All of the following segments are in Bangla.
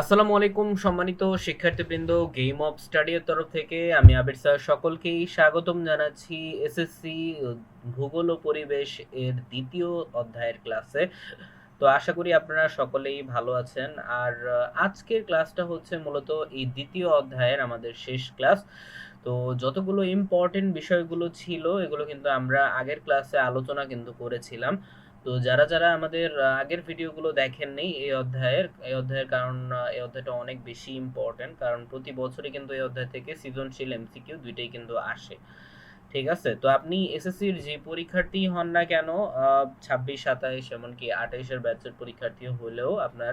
আসসালামু আলাইকুম সম্মানিত শিক্ষার্থীবৃন্দ গেম অফ স্টাডির তরফ থেকে আমি আবির স্যার সকলকেই স্বাগতম জানাচ্ছি এসএসসি ভূগোল ও পরিবেশ এর দ্বিতীয় অধ্যায়ের ক্লাসে তো আশা করি আপনারা সকলেই ভালো আছেন। আর আজকের ক্লাসটা হচ্ছে মূলত এই দ্বিতীয় অধ্যায়ের আমাদের শেষ ক্লাস তো যতগুলো ইম্পর্টেন্ট বিষয়গুলো ছিল, এগুলো কিন্তু আমরা আগের ক্লাসে আলোচনা কিন্তু করেছিলাম। তো যারা যারা আমাদের আগের ভিডিওগুলো দেখেননি এই অধ্যায়ের এই অধ্যায়ের কারণ এই অধ্যায়টা অনেক বেশি ইম্পর্টেন্ট কারণ প্রতি বছরই কিন্তু এই অধ্যায় থেকে সৃজনশীল এমসিকিউ দুইটাই কিন্তু আসে। ঠিক আছে? তো আপনি এসএসসির যে পরীক্ষার্থী হন না কেন ছাব্বিশ, সাতাইশ এমনকি আঠাইশের ব্যাচের পরীক্ষার্থী হলেও আপনার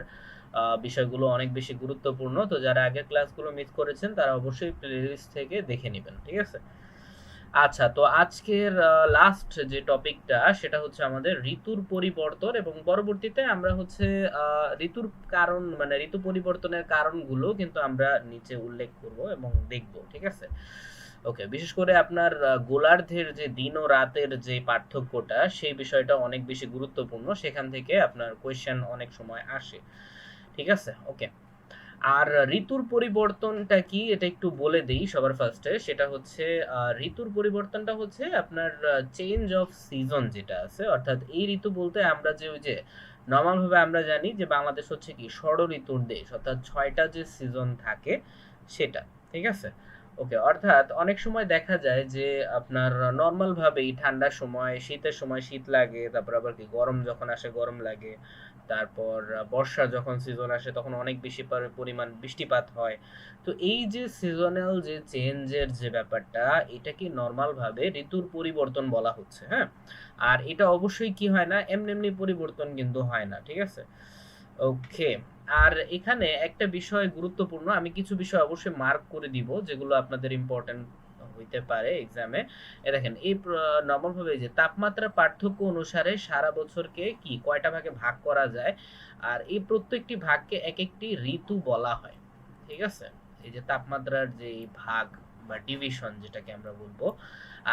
বিষয়গুলো অনেক বেশি গুরুত্বপূর্ণ। তো যারা আগের ক্লাসগুলো মিস করেছেন তারা অবশ্যই প্লেলিস্ট থেকে দেখে নেবেন। ঠিক আছে? আচ্ছা তো আজকের লাস্ট যে টপিকটা, সেটা হচ্ছে আমাদের ঋতুর পরিবর্তন এবং পরবর্তীতে আমরা হচ্ছে ঋতুর কারণ মানে ঋতু পরিবর্তনের কারণগুলো কিন্তু আমরা নিচে উল্লেখ করব এবং দেখব, ঠিক আছে? ওকে বিশেষ করে আপনার গোলার্ধের যে দিন ও রাতের যে পার্থক্যটা, সেই বিষয়টা অনেক বেশি গুরুত্বপূর্ণ। সেখান থেকে আপনার কোয়েশ্চেন অনেক সময় আসে, ঠিক আছে? ওকে আর ঋতুর পরিবর্তনটা কি? এটা একটু বলে দেই সবার ফার্স্টে সেটা হচ্ছে ঋতুর পরিবর্তনটা হচ্ছে আপনার চেঞ্জ অফ সিজন যেটা আছে। অর্থাৎ এই ঋতু বলতে আমরা যে ওই যে নর্মাল ভাবে আমরা জানি যে বাংলাদেশ হচ্ছে কি ষড় ঋতুর দেশ। অর্থাৎ ছয়টা যে সিজন থাকে সেটা, ঠিক আছে? ওকে অর্থাৎ অনেক সময় দেখা যায় যে আপনার নর্মাল ভাবেই ঠান্ডার সময়, শীতের সময় শীত লাগে, তারপর আবার কি গরম যখন আসে, গরম লাগে। তারপর বর্ষা যখন সিজন আসে, তখন অনেক বেশি পরিমাণ বৃষ্টিপাত হয়। তো এই যে সিজনাল যে চেঞ্জের যে ব্যাপারটা এটা কি নর্মাল ভাবে ঋতুর পরিবর্তন বলা হচ্ছে হ্যাঁ? আর এটা অবশ্যই কি হয় না, এমনি এমনি পরিবর্তন কিন্তু হয় না, ঠিক আছে? ওকে আর এখানে একটা বিষয় গুরুত্বপূর্ণ, আমি কিছু বিষয় অবশ্যই মার্ক করে দিব, যেগুলো আপনাদের ইম্পর্টেন্ট হইতে পারে এক্সামে এ। দেখেন, এই নর্মাল ভাবে যে তাপমাত্রার পার্থক্য অনুসারে সারা বছরকে কি কয়টা ভাগে ভাগ করা যায়? আর এই প্রত্যেকটি ভাগকে এক একটি ঋতু বলা হয়, ঠিক আছে? এই যে তাপমাত্রার যে ভাগ বা ডিভিশন যেটাকে আমরা বলব,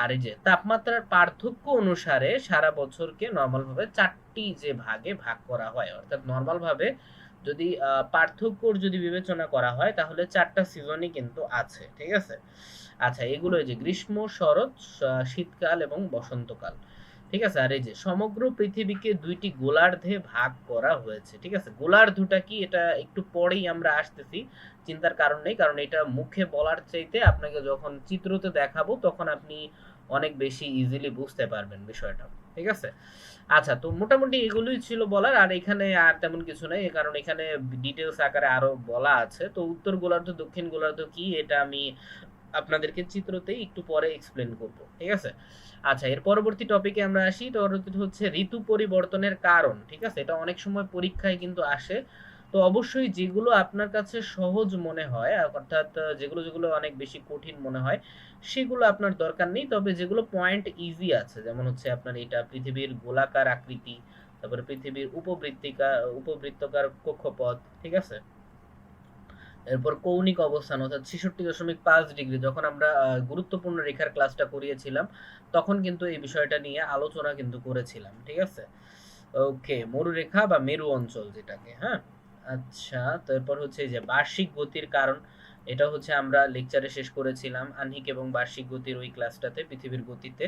আর এই যে তাপমাত্রার পার্থক্য অনুসারে সারা বছরকে নর্মাল ভাবে চারটি যে ভাগে ভাগ করা হয়, অর্থাৎ নর্মাল ভাবে যদি পার্থক্যর যদি বিবেচনা করা হয়, তাহলে চারটা সিজনই কিন্তু আছে, ঠিক আছে? আচ্ছা এগুলো যে গ্রীষ্ম, শরৎ শীতকাল এবং বসন্তকাল, ঠিক আছে? আর এই যে সমগ্র পৃথিবীকে দুইটি গোলার্ধে ভাগ করা হয়েছে, ঠিক আছে? গোলার্ধটা কি? এটা একটু পরেই আমরা আসতেছি, চিন্তার কারণ নেই, কারণ এটা মুখে বলার চাইতে আপনাকে যখন চিত্রতে দেখাবো, তখন আপনি অনেক বেশি ইজিলি বুঝতে পারবেন বিষয়টা। ঠিক আছে? আচ্ছা তো মোটামুটি এগুলোই ছিল বলার, আর এখানে আর তেমন কিছু নেই কারণ এখানে ডিটেলস আকারে আরও বলা আছে। তো উত্তর গোলার্ধ, দক্ষিণ গোলার্ধ কি, এটা আমি আপনাদেরকে চিত্রতেই একটু পরে এক্সপ্লেন করব, ঠিক আছে? আচ্ছা এর পরবর্তী টপিকে আমরা আসি পরবর্তী হচ্ছে ঋতু পরিবর্তনের কারণ, ঠিক আছে? এটা অনেক সময় পরীক্ষায় কিন্তু আসে। তো অবশ্যই যেগুলো আপনার কাছে সহজ মনে হয়, অর্থাৎ যেগুলো যেগুলো অনেক বেশি কঠিন মনে হয়, সেগুলো আপনার দরকার নেই। তবে যেগুলো পয়েন্ট ইজি আছে, যেমন হচ্ছে আপনার এটা পৃথিবীর গোলাকার আকৃতি, তারপরে পৃথিবীর উপবৃত্তিকা, উপবৃত্তকার কক্ষপথ, ঠিক আছে? এরপর কৌণিক অবস্থান, অর্থাৎ ছেষট্টি দশমিক পাঁচ ডিগ্রি, যখন আমরা গুরুত্বপূর্ণ রেখার ক্লাসটা করিয়েছিলাম, তখন কিন্তু এই বিষয়টা নিয়ে আলোচনা কিন্তু করেছিলাম, ঠিক আছে? ওকে মরুরেখা বা মেরু অঞ্চল যেটাকে হ্যাঁ? আচ্ছা তারপর হচ্ছে যে বার্ষিক গতির কারণ এটা হচ্ছে আমরা লেকচারে শেষ করেছিলাম আহ্নিক এবং বার্ষিক গতির ওই ক্লাসটাতে পৃথিবীর গতিতে।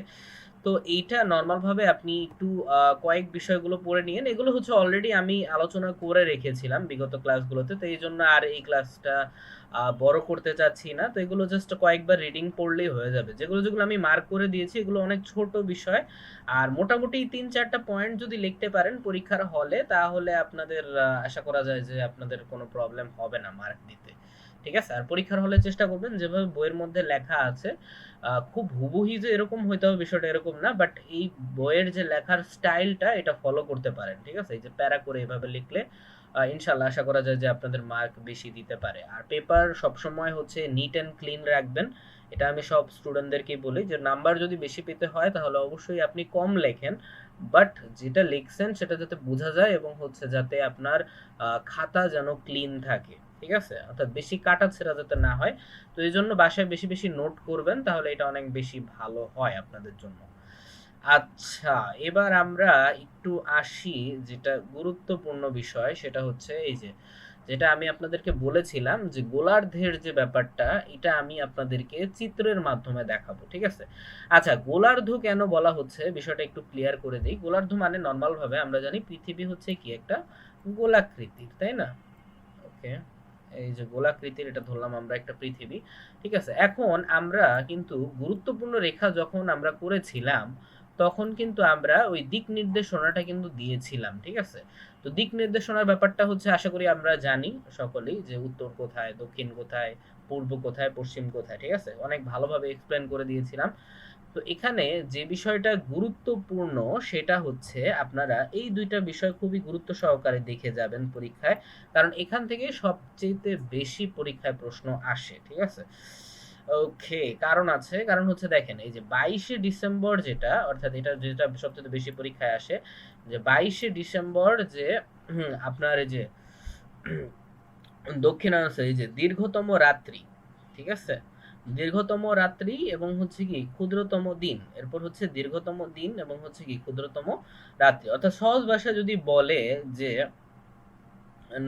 তো এইটা নর্মাল ভাবে আপনি একটু কয়েক বিষয়গুলো পড়ে নিয়েন। এগুলো হচ্ছে অলরেডি আমি আলোচনা করে রেখেছিলাম বিগত ক্লাসগুলোতে তো এই জন্য আর এই ক্লাসটা বড় করতে চাচ্ছি না। তো এগুলো জাস্ট কয়েকবার রিডিং পড়লেই হয়ে যাবে। যেগুলো যেগুলো আমি মার্ক করে দিয়েছি, এগুলো অনেক ছোট বিষয়। আর মোটামুটি তিন, চারটা পয়েন্ট যদি লিখতে পারেন পরীক্ষার হলে তাহলে আপনাদের আশা করা যায় যে আপনাদের কোনো প্রবলেম হবে না মার্ক দিতে। ঠিক আছে? আর পরীক্ষার হলে চেষ্টা করবেন যেভাবে বইয়ের মধ্যে লেখা আছে খুব হুবহুই যে এরকম হইতে হবে বিষয়টা এরকম না বাট এই বইয়ের যে লেখার স্টাইলটা এটা ফলো করতে পারেন, ঠিক আছে? এই যে প্যারা করে এভাবে লিখলে ইনশাল্লাহ আশা করা যায় যে আপনাদের মার্ক বেশি দিতে পারে। আর পেপার সবসময় হচ্ছে নিট অ্যান্ড ক্লিন রাখবেন, এটা আমি সব স্টুডেন্টদেরকেই বলি, যে নাম্বার যদি বেশি পেতে হয় তাহলে অবশ্যই আপনি কম লেখেন বাট যেটা লিখছেন সেটা যাতে বোঝা যায় এবং হচ্ছে যাতে আপনার খাতা যেন ক্লিন থাকে। ঠিক আছে অর্থাৎ বেশি কাটা ছেঁড়া যাতে না হয় তো এই জন্য বাসায় বেশি বেশি নোট করবেন তাহলে এটা অনেক বেশি ভালো হয় আপনাদের জন্য আচ্ছা, এবার আমরা একটু আসি যেটা গুরুত্বপূর্ণ বিষয় সেটা হচ্ছে এই যে, যেটা আমি আপনাদেরকে বলেছিলাম যে গোলার্ধের যে ব্যাপারটা এটা আমি আপনাদেরকে চিত্রের মাধ্যমে দেখাবো। ঠিক আছে? আচ্ছা গোলার্ধ কেন বলা হচ্ছে বিষয়টা একটু ক্লিয়ার করে দিই গোলার্ধ মানে নরমাল ভাবে আমরা জানি পৃথিবী হচ্ছে কি একটা গোলাকৃতির, তাই না? ওকে। এই যে গোলাকৃতির এটা ধরলাম আমরা একটা পৃথিবী। ঠিক আছে? এখন আমরা কিন্তু গুরুত্বপূর্ণ রেখা যখন আমরা করেছিলাম তখন কিন্তু আমরা ওই দিক নির্দেশনাটা কিন্তু দিয়েছিলাম। ঠিক আছে? তো দিক নির্দেশনার ব্যাপারটা হচ্ছে আশা করি আমরা জানি সকলেই যে উত্তর কোথায়, দক্ষিণ কোথায়, পূর্ব কোথায়, পশ্চিম কোথায়। ঠিক আছে? অনেক ভালোভাবে এক্সপ্লেন করে দিয়েছিলাম। তো এখানে যে বিষয়টা গুরুত্বপূর্ণ সেটা হচ্ছে আপনারা এই দুইটা বিষয় খুবই গুরুত্ব সহকারে দেখে যাবেন পরীক্ষায়। কারণ এখান থেকে সবচাইতে বেশি পরীক্ষায় প্রশ্ন আসে। ঠিক আছে? ওকে, কারণ আছে। কারণ হচ্ছে দেখেন এই যে ২২শে ডিসেম্বর যেটা অর্থাৎ এটা যেটা সবচাইতে বেশি পরীক্ষায় আসে যে ২২শে ডিসেম্বর যে আপনার এই যে দক্ষিণাংশে এই যে দীর্ঘতম রাত্রি, ঠিক আছে? দীর্ঘতম রাত্রি এবং হচ্ছে কি ক্ষুদ্রতম দিন। এরপর হচ্ছে দীর্ঘতম দিন এবং হচ্ছে কি ক্ষুদ্রতম রাত্রি। অর্থাৎ সহজ ভাষায় যদি বলে যে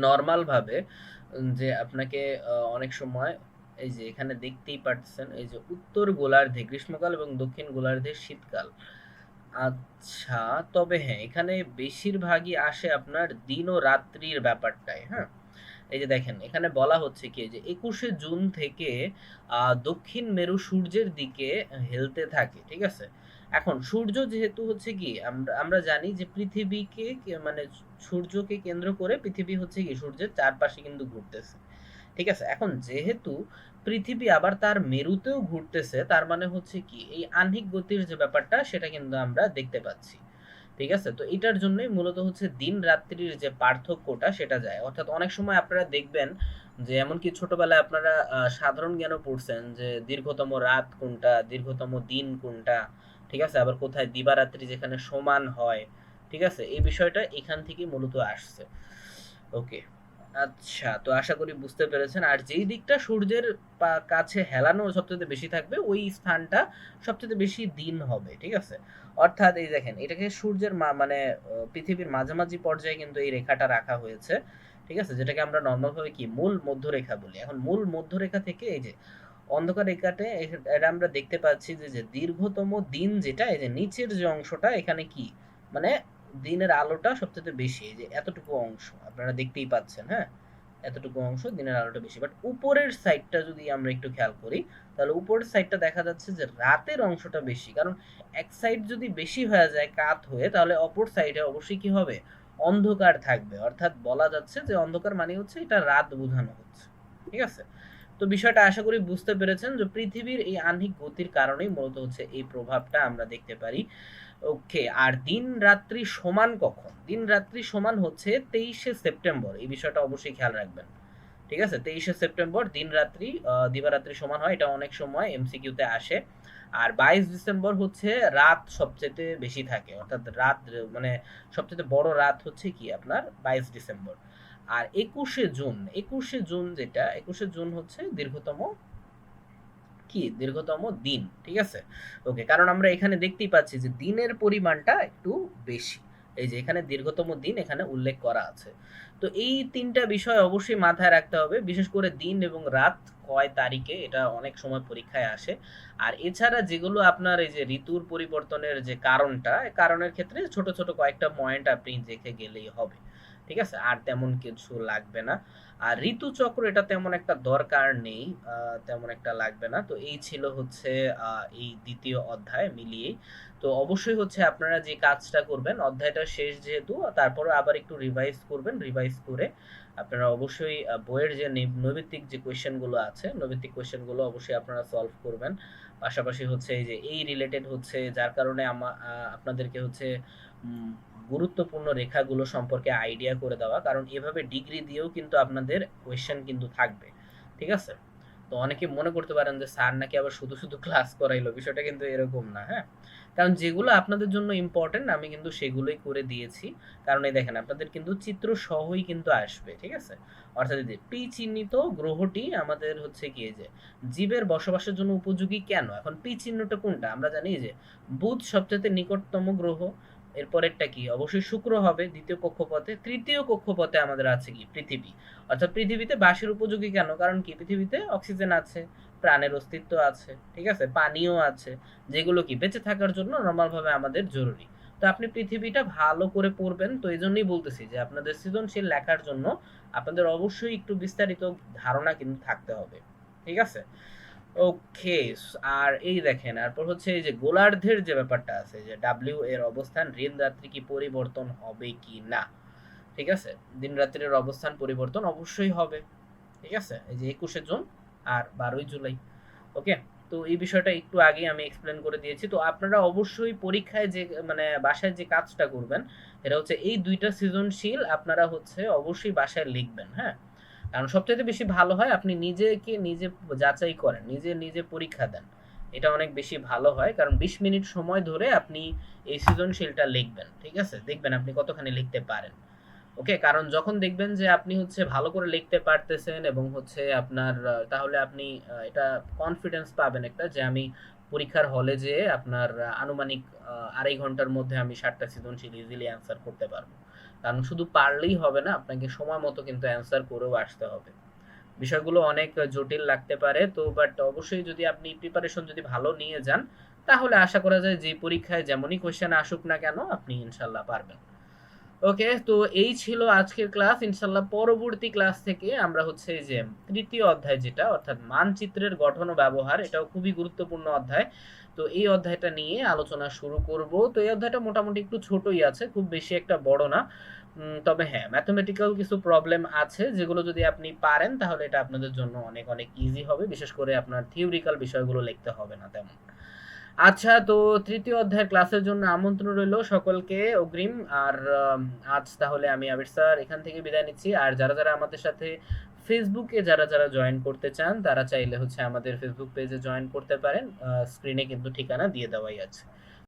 নরমাল ভাবে যে আপনাকে অনেক সময় এই যে এখানে দেখতেই পারতেছেন এই যে উত্তর গোলার্ধে গ্রীষ্মকাল এবং দক্ষিণ গোলার্ধে শীতকাল। আচ্ছা, তবে হ্যাঁ, এখানে বেশিরভাগই আসে আপনার দিন ও রাত্রির ব্যাপারটায়, হ্যাঁ? এই যে দেখেন, এখানে বলা হচ্ছে কি, যে ২১শে জুন থেকে দক্ষিণ মেরু সূর্যের দিকে হেলতে থাকে। ঠিক আছে? এখন সূর্য যেহেতু হচ্ছে কি, আমরা আমরা জানি যে পৃথিবীকে মানে সূর্যকে কেন্দ্র করে পৃথিবী হচ্ছে কি, সূর্যের চারপাশে কিন্তু ঘুরতেছে। ঠিক আছে? এখন যেহেতু পৃথিবী আবার তার মেরুতেও ঘুরতেছে, তার মানে হচ্ছে কি, এই আহ্নিক গতির যে ব্যাপারটা, সেটা কিন্তু আমরা দেখতে পাচ্ছি। ঠিক আছে? তো এটার জন্যই মূলত হচ্ছে দিন রাত্রির যে পার্থক্যটা সেটা যায়। অর্থাৎ অনেক সময় আপনারা দেখবেন যে এমনকি ছোটবেলায় আপনারা সাধারণ জ্ঞানও পড়ছেন যে দীর্ঘতম রাত কোনটা, দীর্ঘতম দিন কোনটা, ঠিক আছে? আবার কোথায় দিবারাত্রি যেখানে সমান হয়, ঠিক আছে? এই বিষয়টা এখান থেকেই মূলত আসছে। ওকে। আচ্ছা, তো আশা করি বুঝতে পেরেছেন। আর যেই দিকটা সূর্যের কাছে হেলানো সবচাইতে বেশি থাকবে ওই স্থানটা সবচাইতে বেশি দিন হবে। ঠিক আছে? অর্থাৎ এই দেখেন এটাকে সূর্যের মানে পৃথিবীর মাঝামাঝি পর্যায়ে কিন্তু এই রেখাটা রাখা হয়েছে। ঠিক আছে? যেটাকে আমরা নর্মালভাবে কি মূল মধ্যরেখা বলি। এখন মূল মধ্যরেখা থেকে এই যে অন্ধকার রেখাতে এটা আমরা দেখতে পাচ্ছি যে, যে দীর্ঘতম দিন যেটা এই যে নিচের যে অংশটা এখানে কি মানে দিনের আলোটা সবচাইতে বেশি। যে এতটুকু অংশ আপনারা দেখতেই পাচ্ছেন, হ্যাঁ? এতটুকু অংশ দিনের আলোটা বেশি। বাট উপরের সাইডটা যদি আমরা একটু খেয়াল করি, তাহলে উপরের সাইডটা দেখা যাচ্ছে যে রাতের অংশটা বেশি। কারণ এক সাইড যদি বেশি হয়ে যায় কাত হয়ে তাহলে অপর সাইডে অবশ্যই কি হবে? অন্ধকার থাকবে। অর্থাৎ বলা যাচ্ছে যে অন্ধকার মানে হচ্ছে এটা রাত বোঝানো হচ্ছে। ঠিক আছে? তো বিষয়টা আশা করি বুঝতে পেরেছেন যে পৃথিবীর এই আহ্নিক গতির কারণেই মূলত হচ্ছে এই প্রভাবটা আমরা দেখতে পারি। ওকে। আর দিন রাত্রি সমান কখন? দিন রাত্রি সমান হচ্ছে ২৩শে সেপ্টেম্বর। এই বিষয়টা অবশ্যই খেয়াল রাখবেন। ঠিক আছে? ২৩শে সেপ্টেম্বর দিন রাত্রি দিবারাত্রি সমান হয়। এটা অনেক সময় এমসিকিউতে আসে। আর ২২ ডিসেম্বর হচ্ছে রাত সবচেয়ে বেশি থাকে। অর্থাৎ রাত মানে সবচাইতে বড় রাত হচ্ছে কি আপনার ২২ ডিসেম্বর। আর ২১শে জুন, ২১শে জুন যেটা ২১শে জুন হচ্ছে দীর্ঘতম কি দীর্ঘতম দিন। ঠিক আছে? ওকে। কারণ আমরা এখানে দেখতেই পাচ্ছি যে দিনের পরিমাণটা একটু বেশি। এই যে এখানে দীর্ঘতম দিন এখানে উল্লেখ করা আছে। তো এই তিনটা বিষয় অবশ্যই মাথায় রাখতে হবে। বিশেষ করে দিন এবং রাত কয় তারিখে এটা অনেক সময় পরীক্ষায় আসে। আর এছাড়া যেগুলো আপনার এই যে ঋতুর পরিবর্তনের যে কারণটা, কারণের ক্ষেত্রে ছোট, ছোট কয়েকটা পয়েন্ট আপনি দেখে গেলেই হবে। ঠিক আছে? আর তেমন কিছু লাগবে না। আর ঋতুচক্র এটা তেমন একটা দরকার নেই। তেমন একটা লাগবে না। তো এই ছিল হচ্ছে এই ২য় অধ্যায় মিলিয়েই। তো অবশ্যই হচ্ছে আপনারা যে কাজটা করবেন অধ্যায়টা শেষ যেহেতু তারপরেও আবার একটু রিভাইজ করবেন। রিভাইজ করে আপনারা অবশ্যই বইয়ের যে নে নৈমিত্তিক যে কোয়েশ্চেনগুলো আছে, নৈমিত্তিক কোয়েশ্চেনগুলো অবশ্যই আপনারা সলভ করবেন। পাশাপাশি হচ্ছে এই যে এই রিলেটেড হচ্ছে যার কারণে আমা আপনাদেরকে হচ্ছে গুরুত্বপূর্ণ রেখাগুলো সম্পর্কে আইডিয়া করে দেওয়া। কারণ এভাবে ডিগ্রি দিয়েও কিন্তু আপনাদের কোয়েশ্চেন কিন্তু থাকবে। ঠিক আছে? তো অনেকে মনে করতে পারেন যে স্যার নাকি আবার শুধু, শুধু ক্লাস করাইলো। বিষয়টা কিন্তু এরকম না, হ্যাঁ? কারণ যেগুলো আপনাদের জন্য ইম্পোর্টেন্ট আমি কিন্তু সেগুলোই করে দিয়েছি। কারণ এই দেখেন আপনাদের কিন্তু চিত্র সহই কিন্তু আসবে, ঠিক আছে? অর্থাৎ এই যে পি চিহ্নিত গ্রহটি আমাদের হচ্ছে কি যে জীবের বসবাসের জন্য উপযোগী কেন? এখন পি চিহ্নটা কোনটা? আমরা জানি যে বুধ সবচেয়ে নিকটতম গ্রহ। এরপরেরটা কি? অবশ্যই শুক্র হবে দ্বিতীয় কক্ষপথে। তৃতীয় কক্ষপথে আমাদের আছে কি? পৃথিবী। অর্থাৎ পৃথিবীতে বাসের উপযোগী কেন? কারণ কি? পৃথিবীতে অক্সিজেন আছে, প্রাণের অস্তিত্ব আছে, ঠিক আছে? পানিও আছে। যেগুলো কি? বেঁচে থাকার জন্য নরমালভাবে আমাদের জরুরি। তো আপনি পৃথিবীটা ভালো করে পড়বেন। তো এই জন্যই বলতেছি যে আপনাদের সৃজনশীল লেখার জন্য আপনাদের অবশ্যই একটু বিস্তারিত ধারণা কিন্তু থাকতে হবে। ঠিক আছে? ওকে আর এই দেখেন এরপর হচ্ছে এই যে গোলার্ধের যে ব্যাপারটা আছে যে ডাব্লিউ এর অবস্থান দিন-রাত্রি কি পরিবর্তন হবে কি না? ঠিক আছে? দিন-রাত্রির অবস্থান পরিবর্তন অবশ্যই হবে। ঠিক আছে? এই যে ২১শে জুন আর ১২ই জুলাই। ওকে? তো এই বিষয়টা একটু আগেই আমি এক্সপ্লেইন করে দিয়েছি। তো আপনারা অবশ্যই পরীক্ষায় যে মানে বাসায় যে কাজটা করবেন, এটা হচ্ছে এই ২ টা সৃজনশীল আপনারা হচ্ছে অবশ্যই বাসায় লিখবেন, হ্যাঁ? কারণ সবচাইতে বেশি ভালো হয় আপনি নিজেকে নিজে যাচাই করেন, নিজে, নিজে পরীক্ষা দেন। এটা অনেক বেশি ভালো হয়। কারণ ২০ মিনিট সময় ধরে আপনি এই সৃজনশীলটা লিখবেন। ঠিক আছে? দেখবেন আপনি কতখানি লিখতে পারেন। ওকে? কারণ যখন দেখবেন যে আপনি হচ্ছে ভালো করে লিখতে পারতেছেন এবং হচ্ছে আপনার তাহলে আপনি এটা কনফিডেন্স পাবেন একটা যে আমি পরীক্ষার হলে যেয়ে আপনার আনুমানিক আড়াই ঘণ্টার মধ্যে আমি ৭ টা সৃজনশীল ইজিলি অ্যান্সার করতে পারব। কারণ শুধু পারলেই হবে না, আপনাকে সময় মতো কিন্তু অ্যান্সার করেও আসতে হবে। বিষয়গুলো অনেক জটিল লাগতে পারে। তো বাট অবশ্যই যদি আপনি প্রিপারেশন যদি ভালো নিয়ে যান, তাহলে আশা করা যায় যে পরীক্ষায় যেমনই কোয়েশ্চেন আসুক না কেন আপনি ইনশাল্লাহ পারবেন। ওকে, তো এই ছিল আজকের ক্লাস। ইনশাল্লাহ পরবর্তী ক্লাস থেকে আমরা হচ্ছে যে তৃতীয় অধ্যায় যেটা অর্থাৎ মানচিত্রের গঠন ও ব্যবহার এটাও খুবই গুরুত্বপূর্ণ অধ্যায়। তো এই অধ্যায়টা নিয়ে আলোচনা শুরু করব। তো এই অধ্যায়টা মোটামুটি একটু ছোটই আছে, খুব বেশি একটা বড় না। তবে হ্যাঁ, ম্যাথমেটিক্যাল কিছু প্রবলেম আছে যেগুলো যদি আপনি পারেন তাহলে এটা আপনাদের জন্য অনেক, অনেক ইজি হবে। বিশেষ করে আপনার থিওরিক্যাল বিষয়গুলো লিখতে হবে না তেমন। আচ্ছা তো তৃতীয় অধ্যায়ের ক্লাসের জন্য আমন্ত্রণ রইল সকলকে অগ্রিম। আর আজ তাহলে আমি আবির স্যার এখান থেকে বিদায় নিচ্ছি। আর যারা, যারা আমাদের সাথে এ যারা, যারা জয়েন করতে চান তারা চাইলে হচ্ছে আমাদের ফেসবুক পেজে জয়েন করতে পারেন। স্ক্রিনে কিন্তু ঠিকানা দিয়ে দেওয়াই আছে।